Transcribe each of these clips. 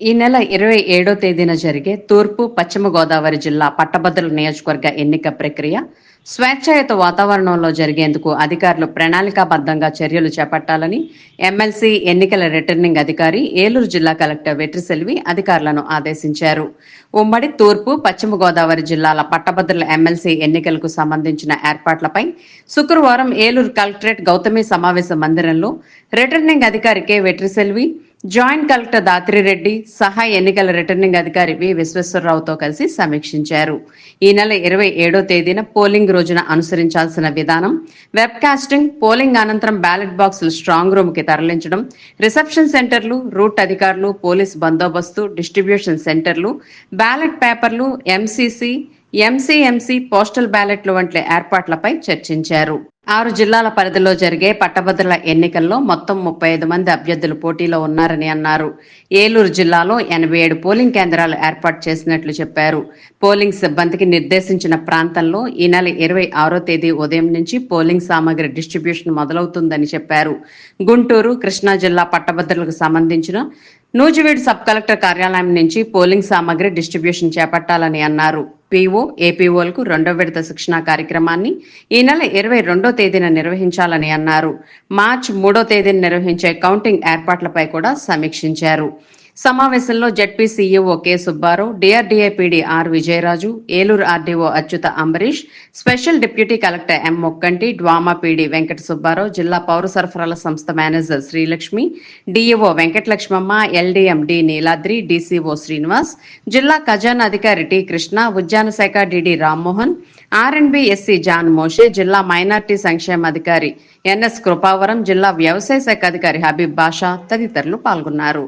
ఈ నెల ఇరవై ఏడో తేదీన జరిగే తూర్పు పశ్చిమ గోదావరి జిల్లా పట్టభద్రుల నియోజకవర్గ ఎన్నిక ప్రక్రియ స్వేచ్ఛాయుత వాతావరణంలో జరిగేందుకు అధికారులు ప్రణాళికాబద్ధంగా చర్యలు చేపట్టాలని ఎమ్మెల్సీ ఎన్నికల రిటర్నింగ్ అధికారి ఏలూరు జిల్లా కలెక్టర్ వెట్రిసెల్వి అధికారులను ఆదేశించారు. ఉమ్మడి తూర్పు పశ్చిమ గోదావరి జిల్లాల పట్టభద్రుల ఎమ్మెల్సీ ఎన్నికలకు సంబంధించిన ఏర్పాట్లపై శుక్రవారం ఏలూరు కలెక్టరేట్ గౌతమి సమావేశ మందిరంలో రిటర్నింగ్ అధికారి K Vetriselvi joint collector Dhatri Reddy సహాయ ఎన్నికల రిటర్నింగ్ అధికారి వి విశ్వేశ్వరరావుతో కలిసి సమీక్షించారు. ఈ నెల ఇరవై ఏడో తేదీన పోలింగ్ రోజున అనుసరించాల్సిన విధానం వెబ్కాస్టింగ్ పోలింగ్ అనంతరం బ్యాలెట్ బాక్సులు స్ట్రాంగ్ రూమ్కి తరలించడం రిసెప్షన్ సెంటర్లు రూట్ అధికారులు పోలీస్ బందోబస్తు డిస్ట్రిబ్యూషన్ సెంటర్లు బ్యాలెట్ పేపర్లు ఎంసీసీ ఎంసీఎంసీ పోస్టల్ బ్యాలెట్లు వంటి ఏర్పాట్లపై చర్చించారు. ఆరు జిల్లాల పరిధిలో జరిగే పట్టభద్రుల ఎన్నికల్లో మొత్తం ముప్పై ఐదు మంది అభ్యర్థులు పోటీలో ఉన్నారని అన్నారు. ఏలూరు జిల్లాలో ఎనభై ఏడు పోలింగ్ కేంద్రాలు ఏర్పాటు చేసినట్లు చెప్పారు. పోలింగ్ సిబ్బందికి నిర్దేశించిన ప్రాంతంలో ఈ నెల ఇరవై ఆరో తేదీ ఉదయం నుంచి పోలింగ్ సామాగ్రి డిస్ట్రిబ్యూషన్ మొదలవుతుందని చెప్పారు. గుంటూరు కృష్ణా జిల్లా పట్టభద్రులకు సంబంధించిన నూజివీడు సబ్ కలెక్టర్ కార్యాలయం నుంచి పోలింగ్ సామాగ్రి డిస్ట్రిబ్యూషన్ చేపట్టాలని అన్నారు. పీఓ ఏపీఓలకు రెండో విడత శిక్షణా కార్యక్రమాన్ని ఈ నెల ఇరవై రెండో తేదీన నిర్వహించాలని అన్నారు. మార్చి మూడో తేదీన నిర్వహించే కౌంటింగ్ ఏర్పాట్లపై కూడా సమీక్షించారు. సమావేశంలో ZP CEO K Subbarao DRDA PD R Vijayaraju Eluru RDO Achyuta Ambarish special deputy collector M Mokkanti DWAMA PD Venkata Subbarao జిల్లా పౌర సరఫరాల సంస్థ manager Srilakshmi DEO Venkatalakshmamma LDM D Neeladri DCO Srinivas జిల్లా ఖజానా అధికారి టి కృష్ణ ఉద్యాన శాఖ DD Rammohan R&B SE John Moshe జిల్లా మైనార్టీ సంక్షేమ అధికారి ఎన్ఎస్ కృపావరం జిల్లా వ్యవసాయ శాఖ అధికారి హబీబ్ బాషా తదితరులు పాల్గొన్నారు.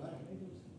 Right.